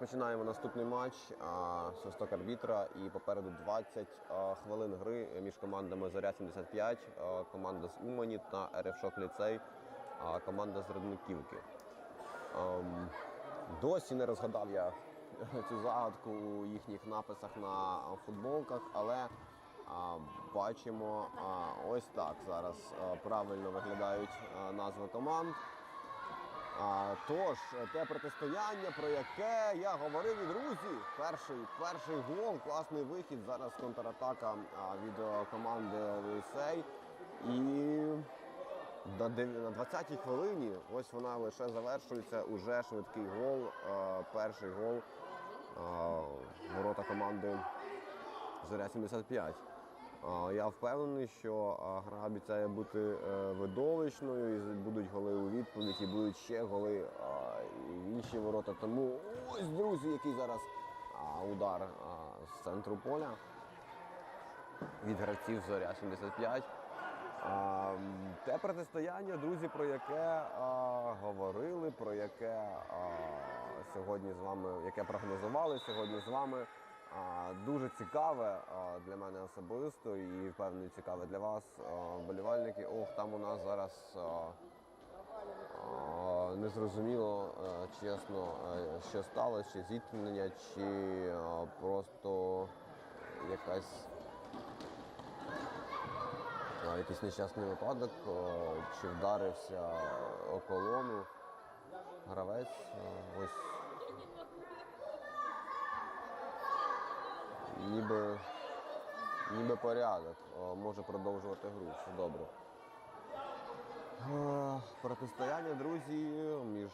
Розпочинаємо наступний матч. Свисток арбітра і попереду 20 а, хвилин гри між командами Зоря 75, а, команда з Умані та РФ Шок Ліцей, команда з Родниківки. Ем, Досі не розгадав я цю загадку у їхніх написах на футболках, але бачимо ось так зараз правильно виглядають назви команд. Тож, те протистояння, про яке я говорив і друзі. Перший, перший гол, класний вихід. Зараз контратака від е, команди Лисей. І на дев- 20-й хвилині ось вона лише завершується. Уже швидкий гол. е, Перший гол е, ворота команди Зоря 75. Я впевнений, що гра обіцяє бути е, видовищною, і будуть голи у відповідь, і будуть ще голи в інші ворота. Тому ось, друзі, який зараз удар з центру поля від гравців Зоря 75. А, те протистояння, друзі, про яке говорили, про яке сьогодні з вами, яке прогнозували сьогодні з вами. Дуже цікаве для мене особисто і впевнений цікаве для вас, вболівальники. Ох, там у нас зараз незрозуміло, чесно, що сталося, чи зіткнення, чи просто якась якийсь нещасний випадок, чи вдарився о колону. Гравець ось ніби, ніби порядок, може продовжувати гру, все добре. Протистояння, друзі, між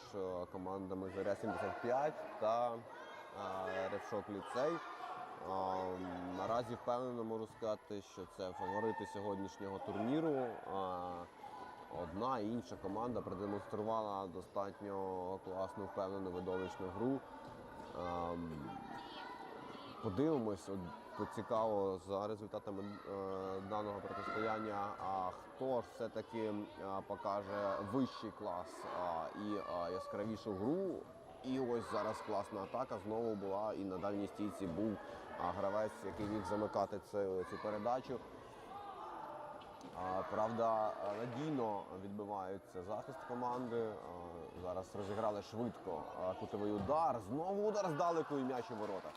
командами Зоря 75 та Ревшок Ліцей. Наразі впевнено можу сказати, що це фаворити сьогоднішнього турніру. Одна і інша команда продемонструвала достатньо класну, впевнену видовищну гру. Подивимось, поцікаво за результатами е, даного протистояння, а хто ж все-таки е, покаже вищий клас е, і яскравішу гру. І ось зараз класна атака знову була і на дальній стійці був гравець, який міг замикати цю, цю передачу. Правда, надійно відбиваються захист команди. Зараз розіграли швидко кутовий удар. Знову удар здалеку і м'яч у ворота.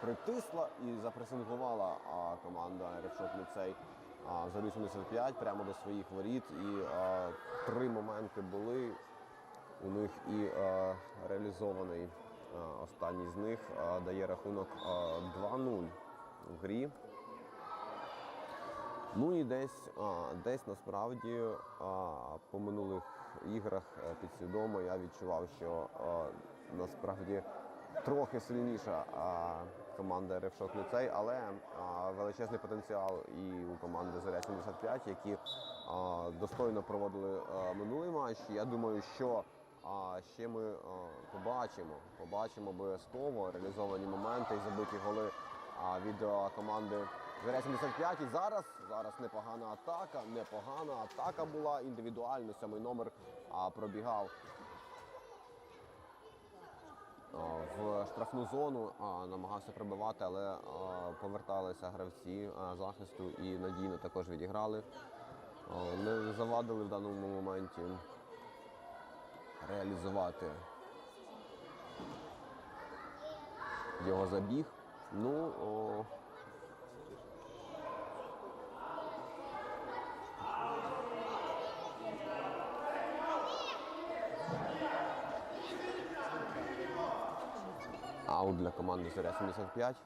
Притисла і запресингувала а, команда Ревшот Ліцей а, за 85 прямо до своїх воріт. І а, три моменти були у них і е, реалізований е, останній з них е, дає рахунок е, 2-0 в грі. Ну і десь, а, десь насправді а, по минулих іграх е, підсвідомо я відчував, що а, насправді трохи сильніша а, команда Ревшок Ліцей, але величезний потенціал і у команди Зоря 75, які достойно проводили минулий матч. Я думаю, що ще ми побачимо, побачимо обов'язково реалізовані моменти і забиті голи від команди. Зоря 75 і зараз, зараз непогана атака, непогана атака була індивідуально. Сьомий номер а, пробігав в штрафну зону, намагався прибивати, але поверталися гравці захисту і надійно також відіграли. Не завадили в даному моменті реалізувати його забіг. Ну, о, Аут для команди Зоря 75.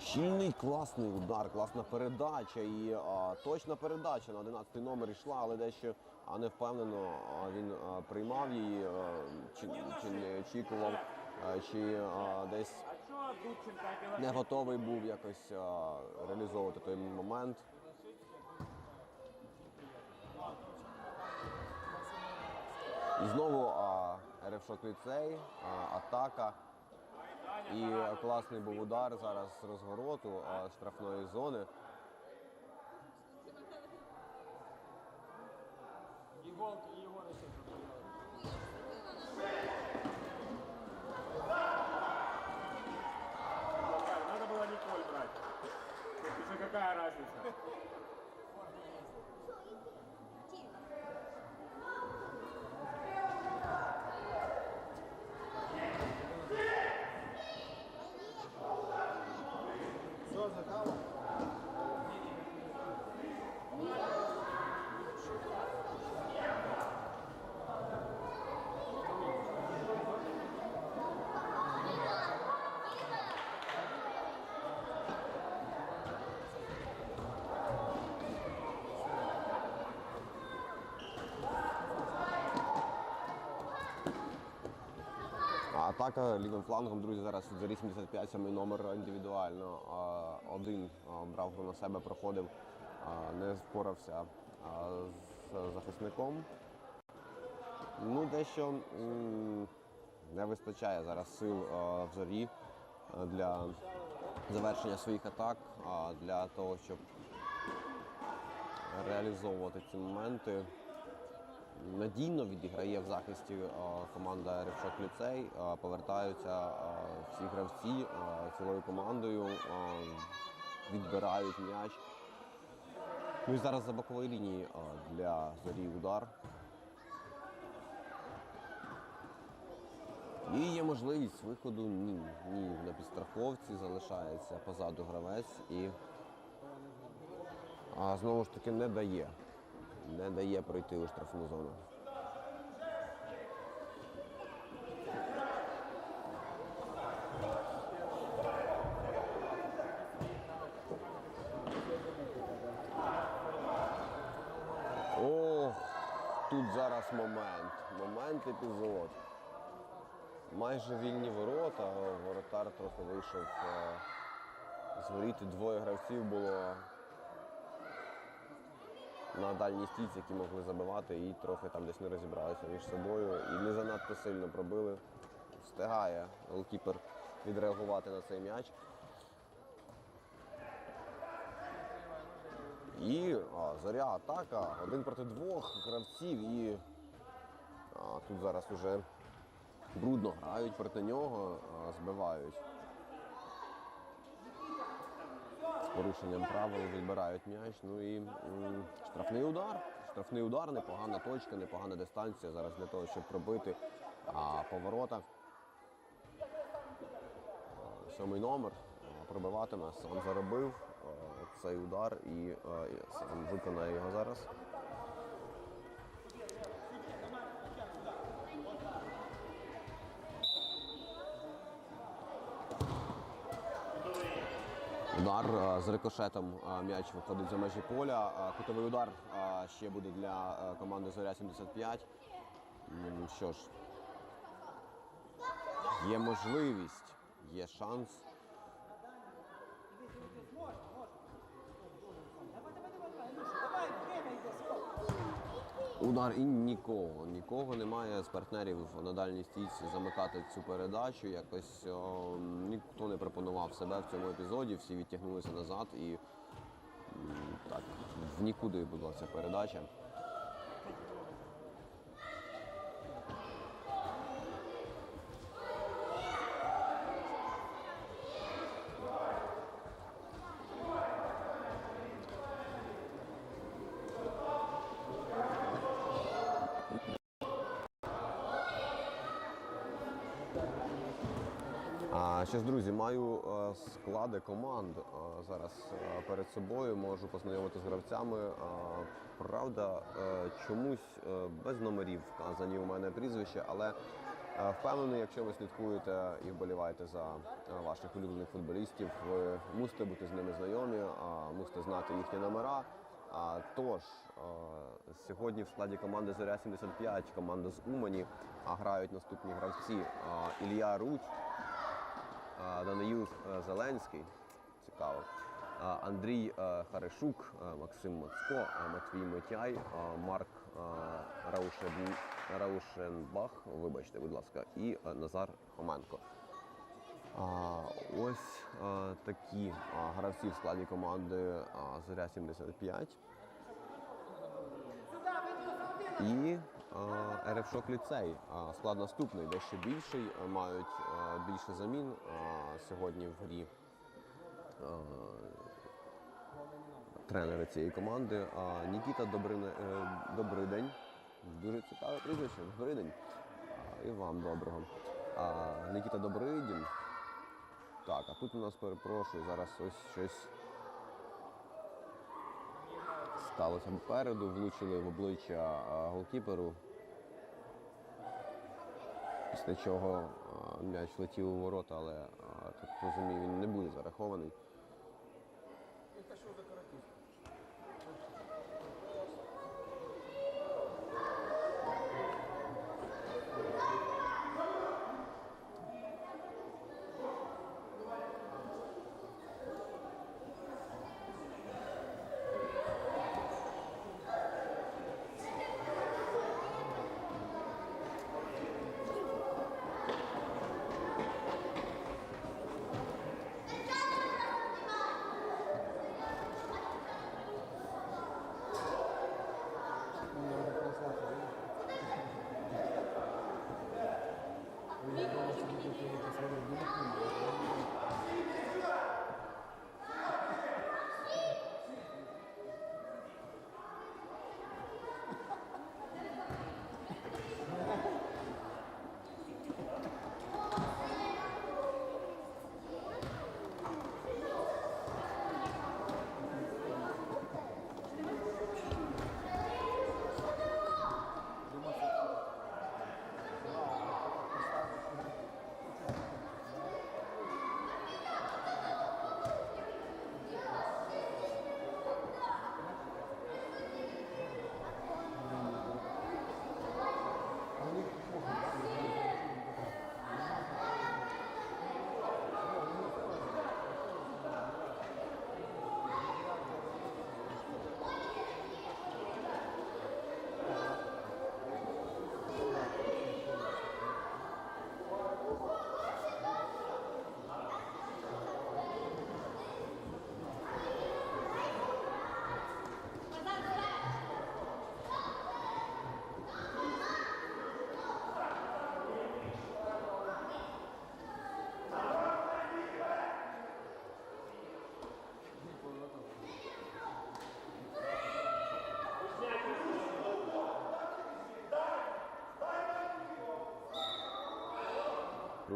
Щільний класний удар, класна передача і а, точна передача на 11 номер йшла, але дещо а, не впевнено а, він а, приймав її, а, чи, чи не очікував, а, чи а, десь не готовий був якось а, реалізовувати той момент. І знову РФ-шок ліцей, атака. І класний був удар зараз з розгороту а, штрафної зони. Іголку Атака лівим флангом, друзі, зараз за 85 самий номер індивідуально. Один брав гру на себе, проходив, не впорався з захисником. Ну, дещо не вистачає зараз сил в зорі для завершення своїх атак, для того, щоб реалізовувати ці моменти. Надійно відіграє в захисті е, команда Ревшок Ліцей. Повертаються е, всі гравці е, цілою командою, відбирають м'яч. Ну і зараз за бокової лінії для зорі удар. І є можливість виходу. Ні, ні, на підстраховці залишається позаду гравець і а, знову ж таки не дає. Не дає пройти у штрафну зону. Ох, тут зараз момент. Момент епізод. Майже вільні ворота, воротар трохи вийшов е, з воріт. Двоє гравців було на дальній стійці, які могли забивати, і трохи там десь не розібралися між собою. І не занадто сильно пробили. Встигає голкіпер відреагувати на цей м'яч. І а, зоря атака. Один проти двох гравців. І а, тут зараз уже брудно грають проти нього, а, збивають. Порушенням правил відбирають м'яч. Ну і штрафний удар. Штрафний удар, непогана точка, непогана дистанція зараз для того, щоб пробити а, поворота. Сьомий номер пробиватиме, сам заробив а, цей удар і, а, сам виконає його зараз. Удар е, з рикошетом е, м'яч виходить за межі поля. Е, Кутовий удар ще буде для команди Зоря 75. М, Що ж, є можливість, є шанс. Удар і нікого, нікого немає з партнерів на дальній стійці замикати цю передачу. Якось о, ніхто не пропонував себе в цьому епізоді, всі відтягнулися назад і так, в нікуди була ця передача. Ж, друзі, маю е, склади команд е, зараз е, перед собою. Можу познайомити з гравцями. Правда, чомусь без номерів вказані у мене прізвища, але впевнений, якщо ви слідкуєте і вболіваєте за ваших улюблених футболістів, ви мусите бути з ними знайомі, мусите знати їхні номера. А, Тож сьогодні в складі команди Зоря 75, команда з Умані, а грають наступні гравці Руч. А, Даниїл е, Зеленський, цікаво. Андрій е, Харишук, е, Максим Мацко, Матвій Митяй, Марк Раушенбах, вибачте, будь ласка, і Назар Хоменко. Ось такі гравці в складі команди Зоря 75. Сюда, веди, Салтина, І РФ-шок ліцей. Склад наступний, дещо більший. Мають більше замін сьогодні в грі. Тренери цієї команди. Нікіта е, Добрий день. Дуже цікаве прізвище. Добрий день. І вам доброго. Нікіта Добридін. Так, а тут у нас перепрошую, зараз ось щось сталося попереду, влучили в обличчя голкіперу. Після чого м'яч летів у ворота, але так розумію, він не буде зарахований.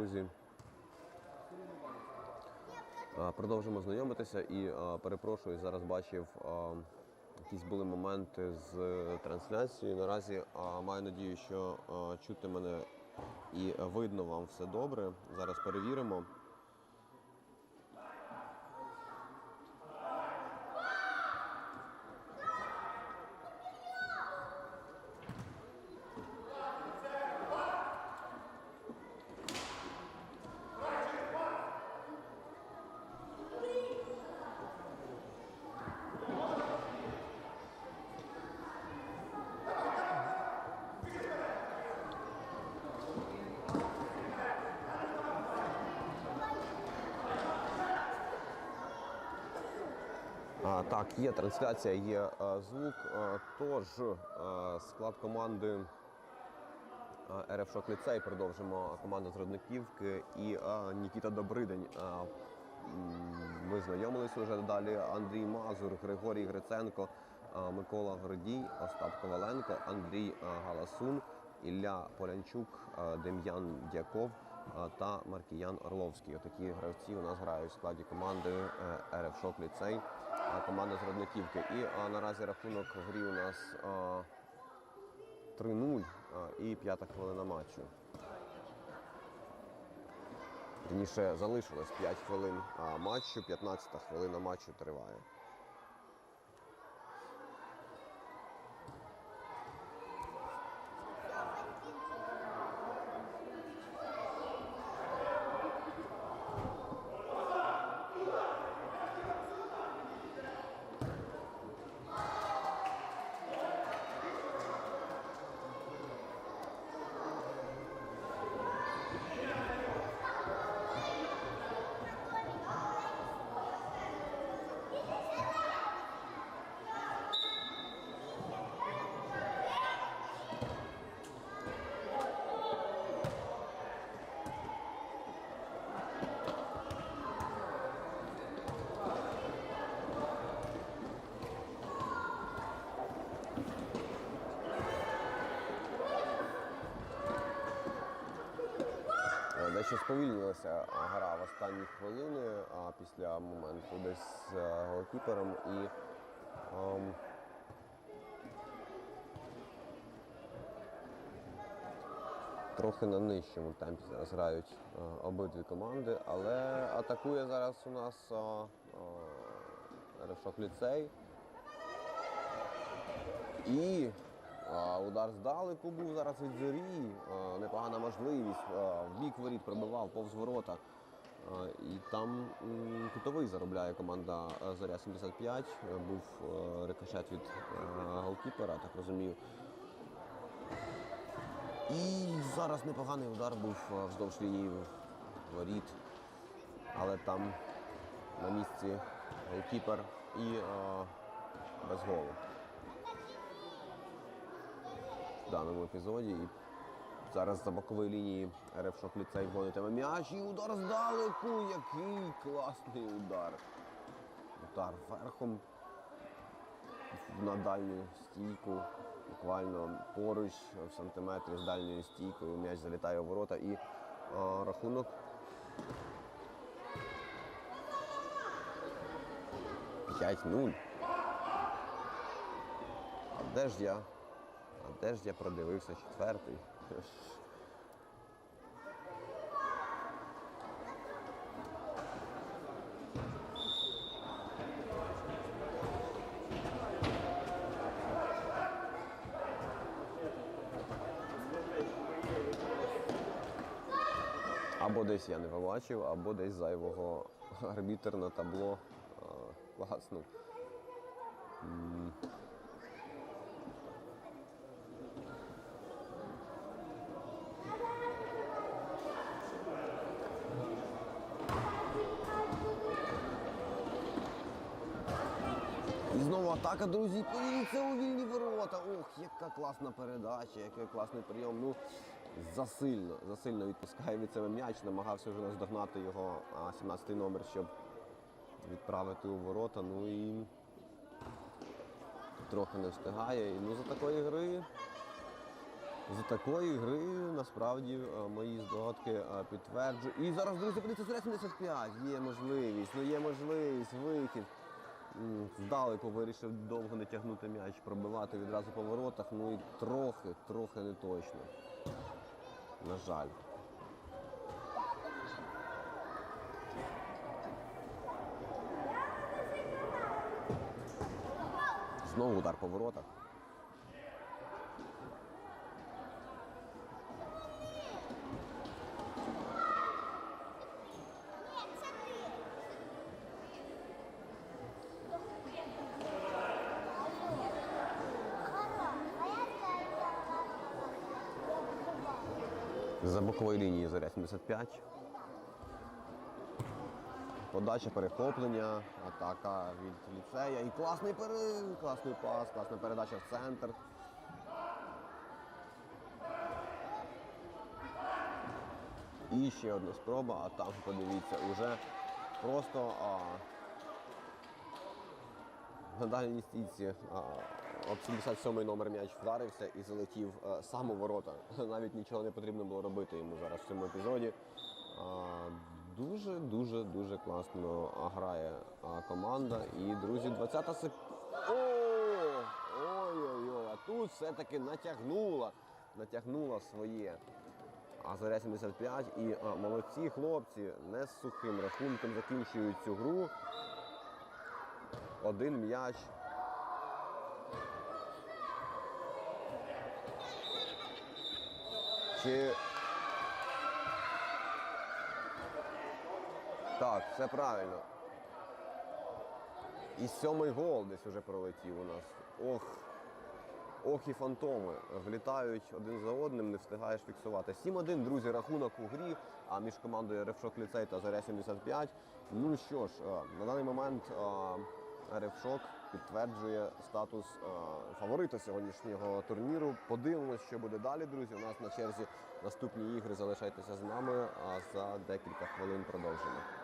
Друзі. Продовжимо знайомитися і перепрошую, зараз бачив якісь були моменти з трансляцією. Наразі маю надію, що чути мене і видно вам все добре. Зараз перевіримо. А, так, є трансляція, є е, звук. Е, тож е, склад команди РФ Шок Ліцей продовжимо команда з Родниківки і Нікіта Добридень. Ми знайомилися вже далі. Андрій Мазур, Григорій Гриценко, Микола Гордій, Остап Коваленко, Андрій Галасун, Ілля Полянчук, Дем'ян Дяков та Маркіян Орловський. Отакі гравці у нас грають в складі команди е, РФ Шок Ліцей, команда з Родниківки. І наразі рахунок в грі у нас е, 3-0 е, і п'ята хвилина матчу. Вірніше залишилось 5 хвилин матчу, 15 хвилина матчу триває. Дещо сповільнилася гра в останні хвилини а, після моменту десь з е, голкіпером і ем, трохи на нижчому темпі зараз грають е, обидві команди, але атакує зараз у нас е, е, Ревшок ліцей. І удар здалеку був зараз від зорі. Непогана можливість. В бік воріт пробивав повз ворота. І там кутовий заробляє команда Зоря 75. Е, Був рикошет від голкіпера, так розумію. І зараз непоганий удар був вздовж лінії воріт. Але там на місці голкіпер і без голу. в даному епізоді. І зараз за бокової лінії РФ Шок ліцей гонитиме м'яч. І удар здалеку. Який класний удар. Удар верхом на дальню стійку. Буквально поруч в сантиметрі з дальньою стійкою м'яч залітає у ворота і а, рахунок. П'ять нуль. А де ж я? А де ж я продивився четвертий? Або десь я не побачив, або десь зайвого арбітер на табло класнув. Атака, друзі. Подивіться у вільні ворота. Ох, яка класна передача, який класний прийом. Ну, засильно, засильно відпускає від себе м'яч. Намагався вже наздогнати його 17-й номер, щоб відправити у ворота. Ну і трохи не встигає. І, Ну, за такої гри. За такої гри насправді е, мої здогадки е, підтверджую. І зараз, друзі, подивіться, 75. Є можливість, ну є можливість, вихід. Здалеку вирішив довго не тягнути м'яч, пробивати відразу по воротах. Ну і трохи, трохи не точно. На жаль. Знову удар по воротах. За бокової лінії зоря 75. Подача, перехоплення, атака від ліцея. І класний пере... класний пас, класна передача в центр. І ще одна спроба, а там, подивіться, уже просто а, на дальній стійці об 77-й номер м'яч вдарився і залетів сам у ворота. Навіть нічого не потрібно було робити йому зараз в цьому епізоді. Дуже, дуже, класно грає команда. І, друзі, 20-та сек... О! Ой-ой-ой, а тут все-таки натягнула, натягнула своє. А Зоря 75 і а, молодці хлопці не з сухим рахунком закінчують цю гру. Один м'яч. Чи так, все правильно. І сьомий гол десь уже пролетів у нас. Ох. Ох і фантоми влітають один за одним, не встигаєш фіксувати. 7-1, друзі, рахунок у грі, а між командою Ревшок Ліцей та Заря 75. Ну що ж, е, на даний момент е, Ревшок підтверджує статус е, фаворита сьогоднішнього турніру. Подивимось, що буде далі, друзі. У нас на черзі наступні ігри. Залишайтеся з нами, а за декілька хвилин продовжимо.